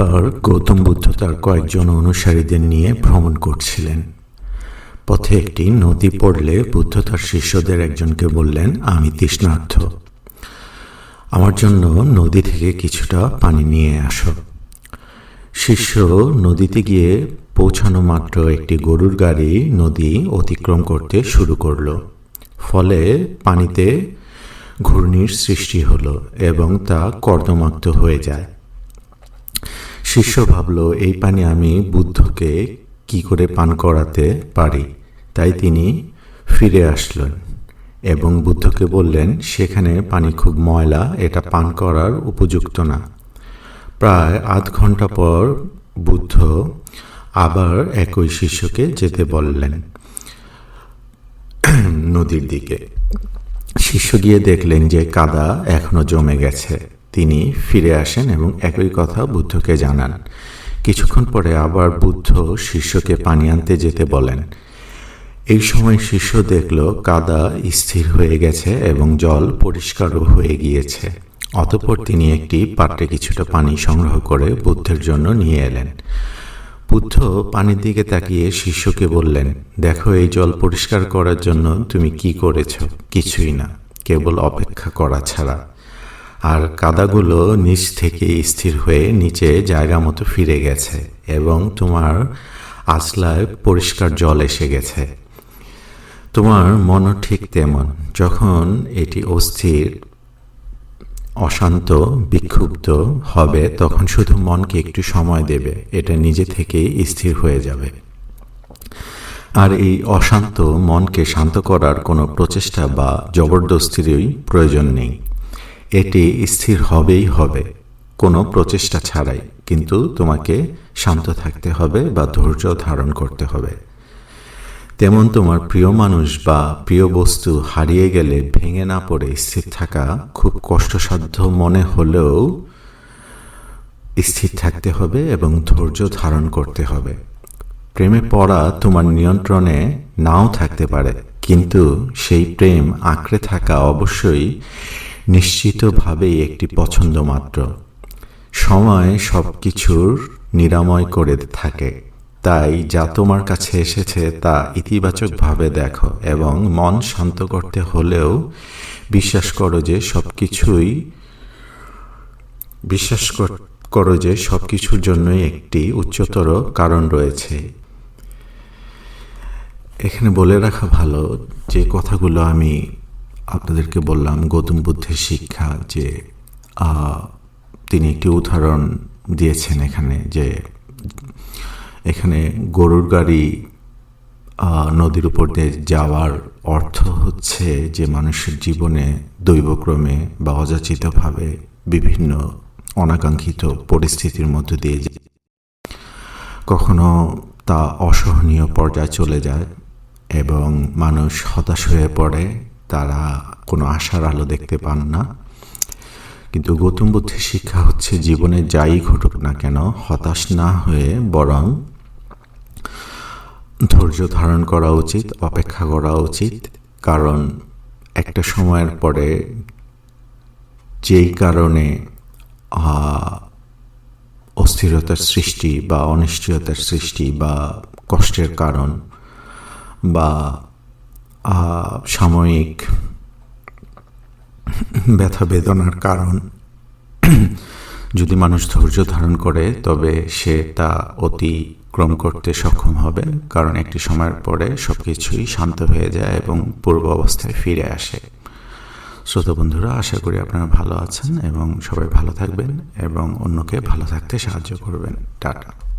একবার গৌতম বুদ্ধ তার কয়েকজন অনুসারীদের নিয়ে ভ্রমণ করছিলেন। পথে একটি নদী পড়লে বুদ্ধ তার শিষ্যদের একজনকে বললেন, আমি তৃষ্ণার্থ। আমার জন্য নদী থেকে কিছুটা পানি নিয়ে আসো। শিষ্য নদীতে গিয়ে পৌঁছানো মাত্র একটি গরুর গাড়ি নদী অতিক্রম করতে শুরু করল। ফলে পানিতে ঘূর্ণির সৃষ্টি হলো এবং তা কর্দমাক্ত হয়ে যায়। শিষ্য ভাবল, এই পানি আমি বুদ্ধকে কি করে পান করাতে পারি? তাই তিনি ফিরে আসলেন এবং বুদ্ধকে বললেন, সেখানে পানি খুব ময়লা, এটা পান করার উপযুক্ত না। প্রায় আধ ঘণ্টা পর বুদ্ধ আবার একই শিষ্যকে যেতে বললেন নদীর দিকে। শিষ্য গিয়ে দেখলেন যে কাদা এখনও জমে গেছে। তিনি ফিরে আসেন এবং একই কথা বুদ্ধকে জানান। কিছুক্ষণ পরে আবার বুদ্ধ শিষ্যকে পানি আনতে যেতে বলেন। এই সময় শিষ্য দেখল কাদা স্থির হয়ে গেছে এবং জল পরিষ্কারও হয়ে গিয়েছে। অতপর তিনি একটি পাত্রে কিছুটা পানি সংগ্রহ করে বুদ্ধের জন্য নিয়ে এলেন। বুদ্ধ পানির দিকে তাকিয়ে শিষ্যকে বললেন, দেখো, এই জল পরিষ্কার করার জন্য তুমি কি করেছ? কিছুই না। কেবল অপেক্ষা করা ছাড়া। আর কাদাগুলো নিচ থেকে স্থির হয়ে নিচে জায়গা মতো ফিরে গেছে এবং তোমার আসলায় পরিষ্কার জল এসে গেছে। তোমার মনও ঠিক তেমন। যখন এটি অস্থির, অশান্ত, বিক্ষুব্ধ হবে, তখন শুধু মনকে একটু সময় দেবে। এটা নিজে থেকেই স্থির হয়ে যাবে। আর এই অশান্ত মনকে শান্ত করার কোনো প্রচেষ্টা বা জবরদস্তিরই প্রয়োজন নেই। এটি স্থির হবেই হবে। কোনো প্রচেষ্টা ছাড়াই কিন্তু তোমাকে শান্ত থাকতে হবে বা ধৈর্য ধারণ করতে হবে। তেমন তোমার প্রিয় মানুষ বা প্রিয় বস্তু হারিয়ে গেলে ভেঙে না পড়ে স্থির থাকা খুব কষ্টসাধ্য মনে হলেও স্থির থাকতে হবে এবং ধৈর্য ধারণ করতে হবে। প্রেমে পড়া তোমার নিয়ন্ত্রণে নাও থাকতে পারে, কিন্তু সেই প্রেম আঁকড়ে থাকা অবশ্যই নিশ্চিতভাবেই একটি পছন্দ মাত্র। সময় সব কিছুর নিরাময় করে থাকে। তাই যা তোমার কাছে এসেছে তা ইতিবাচকভাবে দেখো এবং মন শান্ত করতে হলেও বিশ্বাস করো যে সব কিছুই বিশ্বাস করো যে সব কিছুর জন্যই একটি উচ্চতর কারণ রয়েছে। এখানে বলে রাখা ভালো যে কথাগুলো আমি আপনাদেরকে বললাম, গৌতম বুদ্ধের শিক্ষা যে তিনি একটি উদাহরণ দিয়েছেন এখানে যে, এখানে গরুর গাড়ি নদীর উপর দিয়ে যাওয়ার অর্থ হচ্ছে যে, মানুষের জীবনে দৈবক্রমে বা অযাচিতভাবে বিভিন্ন অনাকাঙ্ক্ষিত পরিস্থিতির মধ্য দিয়ে কখনো তা অসহনীয় পর্যায়ে চলে যায় এবং মানুষ হতাশ হয়ে পড়ে। তারা কোনো আশার আলো দেখতে পান না। কিন্তু গৌতম বুদ্ধের শিক্ষা হচ্ছে জীবনে যাই ঘটুক না কেন, হতাশ না হয়ে বরং ধৈর্য ধারণ করা উচিত, অপেক্ষা করা উচিত। কারণ একটা সময়ের পরে যেই কারণে অস্থিরতার সৃষ্টি বা অনিশ্চয়তার সৃষ্টি বা কষ্টের কারণ বা সাময়িক ব্যথা বেদনার কারণ। যদি মানুষ ধৈর্য ধারণ করে, তবে সে তা অতিক্রম করতে সক্ষম হবে, কারণ একটি সময়ের পরে সব কিছুই শান্ত হয়ে যায় এবং পূর্ব অবস্থায় ফিরে আসে। শ্রোতা বন্ধুরা, আশা করি আপনারা ভালো আছেন এবং সবাই ভালো থাকবেন এবং অন্যকে ভালো থাকতে সাহায্য করবেন। টাটা।